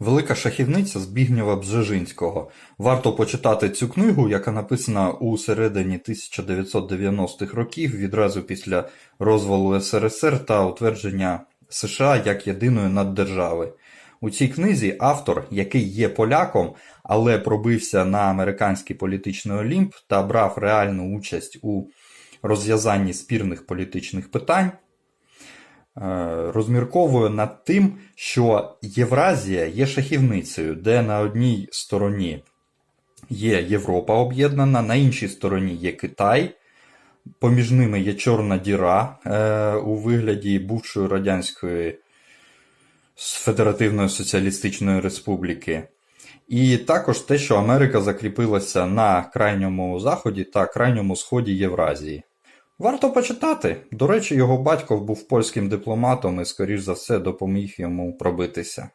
Велика шахівниця Збігнєва Бжежинського. Варто почитати цю книгу, яка написана у середині 1990-х років, відразу після розвалу СРСР та утвердження США як єдиної наддержави. У цій книзі автор, який є поляком, але пробився на американський політичний олімп та брав реальну участь у розв'язанні спірних політичних питань, розмірковує над тим, що Євразія є шахівницею, де на одній стороні є Європа об'єднана, на іншій стороні є Китай, поміж ними є Чорна діра е, у вигляді бувшої радянської Федеративної Соціалістичної Республіки. І також те, що Америка закріпилася на крайньому заході та крайньому сході Євразії. Варто почитати. До речі, його батько був польським дипломатом і, скоріш за все, допоміг йому пробитися.